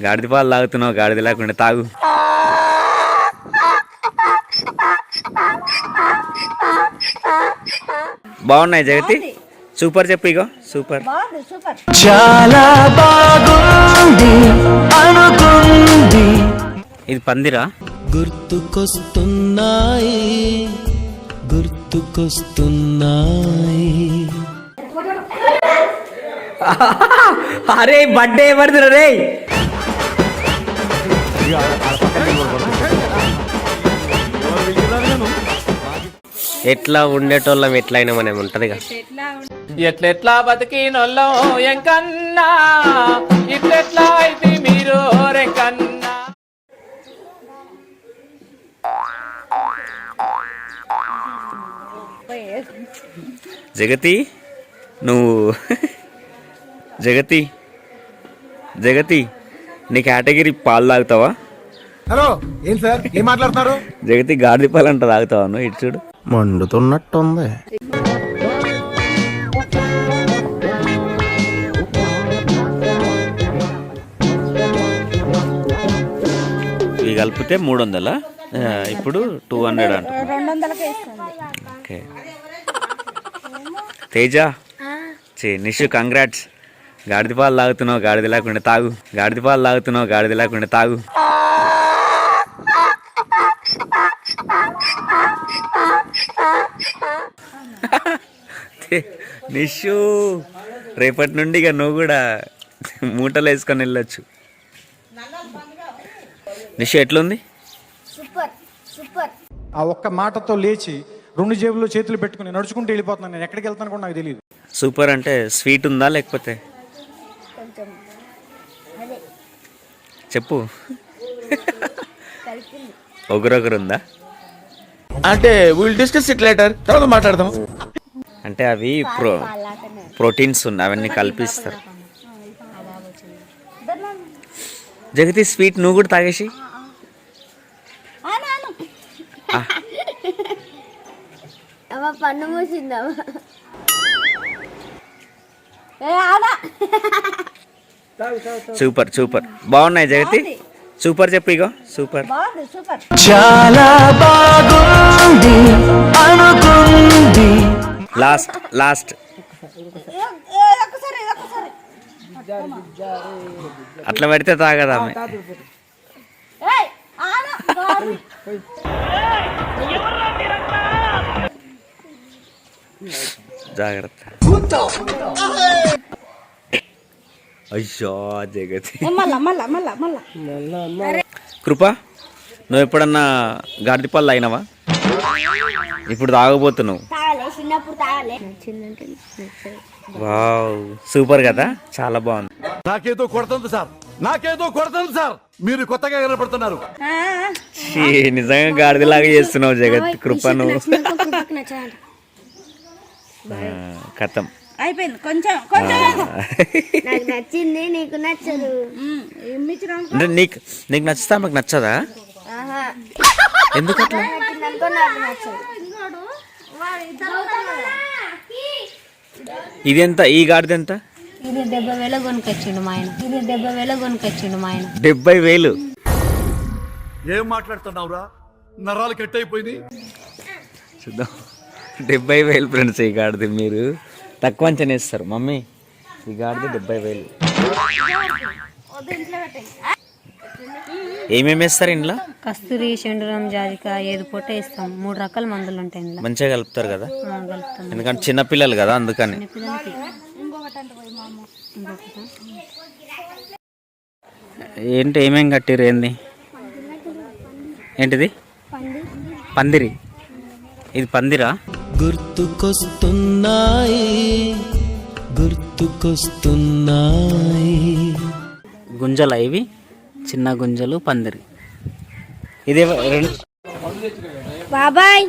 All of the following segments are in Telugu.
గాడిద పాలు తాగుతున్నావు గాడిద లేకుండా తాగు. బాగున్నాయి జగతి? సూపర్ చెప్పు ఇగో సూపర్. చాలా బాగుంది అనుకుంది. ఇది పందిరా? గుర్తుకొస్తున్నాయి గుర్తుకొస్తున్నాయి. అరే బర్త్డే ఎవరిది రే ఎట్లా ఉండేటోళ్ళం ఎట్లయినా మనం ఉంటది ఎట్లెట్లా బతికినోళ్ళో ఎంకన్నా? ఇట్లెట్లా అయితే మీరు రెక్కన్నా జగతి నువ్వు జగతి జగతి. నీ కేటగిరీ పాలు తాగుతావా? హలో ఏం సార్? ఏం మాట్లాడుతున్నారు? జగతి గాడిద పాలు అంట తాగుతావా నువ్వు? ఇటు చూడు. మండుతున్నట్టుంది. ఇవి కలిపితే మూడు వందలా ఇప్పుడు టూ హండ్రెడ్ అంట. రెండు వందలకే ఇస్తుంది ఓకే. తేజ చే నిషు కంగ్రాట్స్ గాడిద పాలు తాగుతున్నావు గాడిద లేకుండా తాగు. గాడిద పాలు తాగుతున్నావు గాడిద లేకుండా తాగు. నిషు రేపటి నుండి ఇక నువ్వు కూడా మూటలు వేసుకొని వెళ్ళొచ్చు. నిషు ఎట్లుంది? Super super. ఆ ఒక్క మాటతో లేచి రెండు జేబుల్లో చేతులు పెట్టుకుని నడుచుకుంటూ వెళ్ళిపోతున్నాను. నేను ఎక్కడికి వెళ్తాను కూడా నాకు తెలియదు సూపర్ అంటే స్వీట్ ఉందా లేకపోతే కొంచెం అదే చెప్పు. ఒకరొకరు ఉందా అంటే విల్ డిస్కస్ ఇట్ లేటర్ తర్వాత మాట్లాడదాం. అంటే అవి ప్రో ప్రోటీన్స్ ఉన్నాయి అవన్నీ కల్పిస్తారు. జగతి స్వీట్ నువ్వు కూడా తాగేసి. పన్ను ఆనా సూపర్ సూపర్. బాగున్నాయి జగతి? సూపర్ చెప్పు ఇగో సూపర్. చాలా బాగుంది అనుకుంది. Last last. ఒక్కసారి ఒక్కసారి. అట్లా పెడితే తాగదా. జాగ్రత్త. అయ్యో జగతి కృప నువ్వు ఎప్పుడన్నా గాడిద పళ్ళు అయినావా? ఇప్పుడు తాగబోతున్నావు. తాగలే చిన్నప్పుడు తాగలే. చిన్నంటే వావ్ సూపర్ కదా చాలా బాగుంది. నాకేదో కొడుతుంది సార్. నాకేదో కొడుతుంది సార్. మీరు కొత్తగా కనపడుతున్నారు నిజంగా గాడిదలాగా చేస్తున్నావు జగత్ కృప నువ్వు. ఆ, కథం. అయిపోయింది. కొంచెం కొంచెం నాకు నచ్చింది నీకు నచ్చదు. అంటే నీకు నీకు నచ్చుతా మాకు నచ్చదా? ఎందుకు అట్లా ఇది ఎంత? ఈ గాడిద ఎంత? ఇది డెబ్బై వేల కొనుకొచ్చిండు మా ఆయన. ఇది డెబ్బై వేల కొనుకొచ్చిండు మా ఆయన. డెబ్బై వేలు. ఏం మాట్లాడుతున్నావురా? నరాలు కట్ అయిపోయింది చూద్దాం. డెబ్బై వేలు ఫ్రెండ్స్ ఈ గాడిద మీరు. తక్కువ అంచనా ఇస్తారు మమ్మీ ఈ గాడిద డెబ్బై వేలు. ఏమేమి వేస్తారు ఇంట్లో కస్తూరి షెండురం జాజిక ఏది పొట్ట ఇస్తాం మూడు రకాల మందులు ఉంటాయి ఇందులో. మంచిగా కలుపుతారు కదా? ఆ, కలుపుతాం. ఎందుకంటే చిన్నపిల్లలు కదా అందుకని. పిల్లలకి. ఏంటి ఏమేం కట్టిరు ఏంది? ఏంటిది? పందిరి. ఇది పందిరా? గుర్తుకొస్తున్నాయి గుర్తుకొస్తున్నాయి. గుంజల ఇవి చిన్న గుంజలు పందిరి. ఇది ఎవ- రెండు బాబాయ్.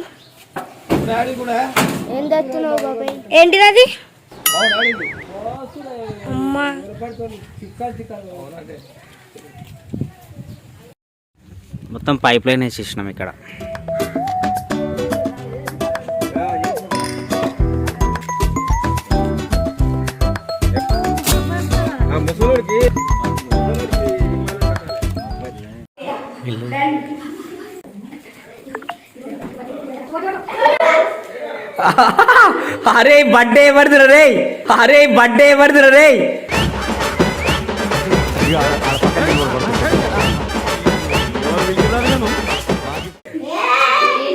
ఏం తెస్తున్నావు బాబాయ్? ఏంటిది అది అమ్మా. మొత్తం పైప్ లైన్ వేసేసినాం ఇక్కడ. అరే బర్త్డే ఎవరిదిరా రే అరే బర్త్డే ఎవరిదిరా రే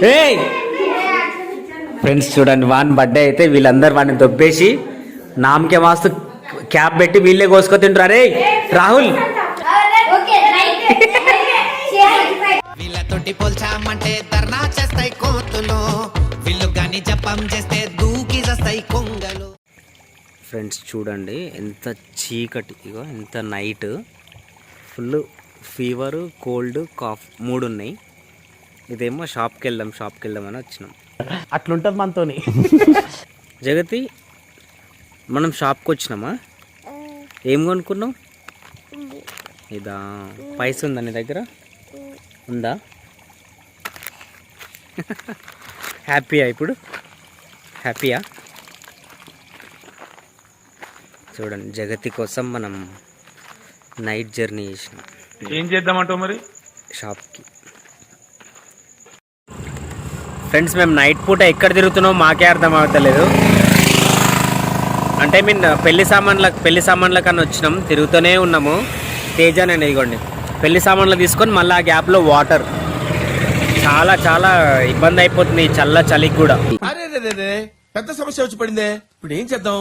ఏ ఫ్రెండ్స్ చూడండి వాన్ బర్త్డే అయితే వీళ్ళందరూ వాడిని దొబ్బేసి నామకే వాస్తు క్యాప్ పెట్టి వీళ్ళే కోసుకొని తింటారు రే రాహుల్. వీళ్ళతోటి పోల్చామంటే ధర్నా చేస్తాయి కోతులు. వీళ్ళు గాని జపం చేస్తే దూకి చేస్తాయి కొంగలు. ఫ్రెండ్స్ చూడండి ఎంత చీకటి. ఇగో ఎంత night. Full fever cold cough మూడు ఉన్నాయి. ఇదేమో షాప్కి వెళ్దాం షాప్కి వెళ్దాం అని వచ్చినాం. అట్లుంటది మనతోని. జగతి మనం షాప్కి వచ్చినామా? ఏం కొనుక్కున్నాం ఇదా. పైస ఉందా నీ దగ్గర? ఉందా? హ్యాపీయా ఇప్పుడు? హ్యాపీయా? చూడండి జగతి కోసం మనం నైట్ జర్నీ చేసినాం. ఏం చేద్దామంటావు మరి? షాప్కి. ఫ్రెండ్స్ మేము నైట్ పూట ఎక్కడ తిరుగుతున్నామో మాకే అర్థం అవుతలేదు అంటే మీన్ పెళ్ళి సామాన్ల పెళ్ళి సామాన్ల కన్నా వచ్చినాం తిరుగుతూనే ఉన్నాము. తేజ నేను ఇదిగోండి. పెళ్ళి సామాన్లు తీసుకొని మళ్ళీ ఆ గ్యాప్లో వాటర్. చాలా చాలా ఇబ్బంది అయిపోతుంది ఈ చల్ల చలికి కూడా. పెద్ద సమస్య వచ్చి పడిందే. ఇప్పుడు ఏం చేద్దాం?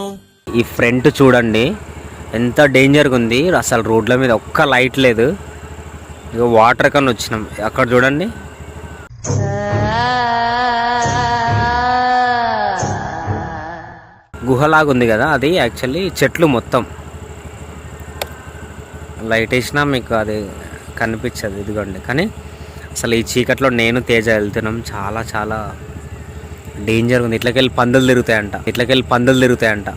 ఈ ఫ్రంట్ చూడండి. ఎంత డేంజర్గా ఉంది. అసలు రోడ్ల మీద ఒక్క లైట్ లేదు. ఇక వాటర్ కన్నా వచ్చినాం. అక్కడ చూడండి. గుహలాగా ఉంది కదా అది యాక్చువల్లీ చెట్లు మొత్తం. లైట్ వేసినా మీకు అది కనిపించదు ఇదిగోండి. కానీ అసలు ఈ చీకట్లో నేను తేజ వెళ్తున్నాం. చాలా చాలా డేంజర్ ఉంది. ఇట్లకెళ్ళి పందులు తిరుగుతాయంట. ఇట్లకెళ్ళి పందులు తిరుగుతాయంట.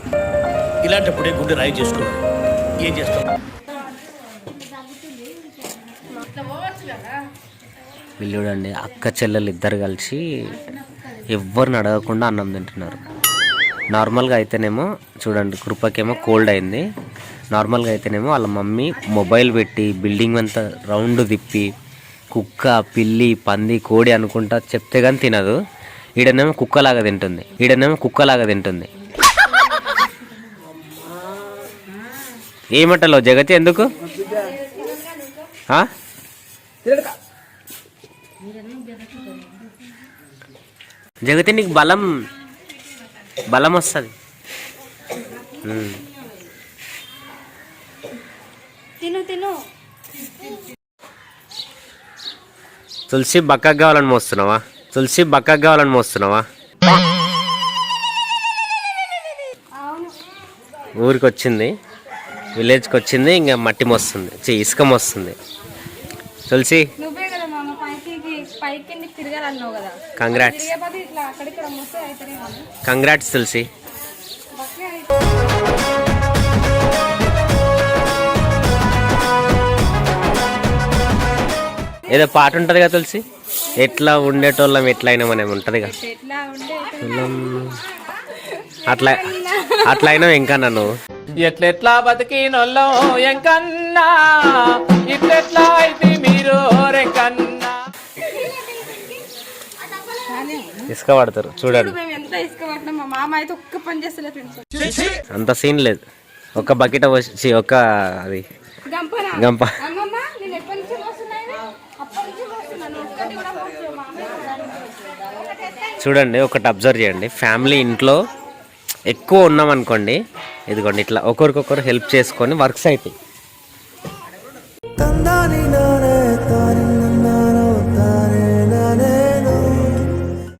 ఇలాంటప్పుడే గుండె రాయి చేసుకోవాలి ఏం చేస్తాం వీళ్ళు చూడండి అక్క చెల్లెలు ఇద్దరు కలిసి ఎవరిని అడగకుండా అన్నం తింటున్నారు. నార్మల్గా అయితేనేమో చూడండి కృపకేమో కోల్డ్ అయింది. నార్మల్గా అయితేనేమో వాళ్ళ మమ్మీ మొబైల్ పెట్టి బిల్డింగ్ అంతా రౌండ్ తిప్పి కుక్క పిల్లి పంది కోడి అనుకుంటా చెప్తే కానీ తినదు. ఈడనేమో కుక్కలాగా తింటుంది. ఈడనేమో కుక్కలాగా తింటుంది. ఏమంటలో జగతి ఎందుకు? జగతి నీకు బలం బలం వస్తుంది. తిను తిను. తులసి బక్కకు కావాలని మోస్తున్నావా? తులసి బక్కకు కావాలని మోస్తున్నావా? ఊరికి వచ్చింది విలేజ్కి వచ్చింది ఇంకా మట్టి మోస్తుంది ఇసుక మోస్తుంది. తులసి నువ్వే కదా మామ పైకి పైకి కిందకి తిరగాలన్నావు కదా. కంగ్రాట్స్ తిరిగేపోతే ఇట్లా అక్కడిక్కడ మొత్తం అయితేనే కానీ కంగ్రాట్స్ తులసి. ఏదో పాట ఉంటుంది కదా తులసి? ఎట్లా ఉండేటోళ్ళం ఎట్లా అయినా మనం ఉంటుంది కదా అట్లా అట్లా అయినా ఇంకా నన్ను ఎట్లెట్లా బతికినొల్లో ఎంకన్నా ఇట్లెట్లా ఇసుక పడతారు చూడండి. మేము ఎంత ఇసుకబట్టినా మా మామ అయితే ఒక్క పని చేస్తలే ఫ్రెండ్స్ అంత సీన్ లేదు. ఒక బకెట్ వచ్చి ఒక అది. గంపనా? గంప. అమ్మమ్మ నేను ఎప్పటి నుంచి మోస్తున్నాయి అప్పటి నుంచి మోస్తున్నాను ఒక్కటి కూడా మోస్తున్నాను మా అమ్మ చూడండి ఒకటి అబ్జర్వ్ చేయండి. ఫ్యామిలీ ఇంట్లో ఎక్కువ ఉన్నాం అనుకోండి ఇదిగోండి ఇట్లా ఒకరికొకరు హెల్ప్ చేసుకొని వర్క్స్ అవుతాయి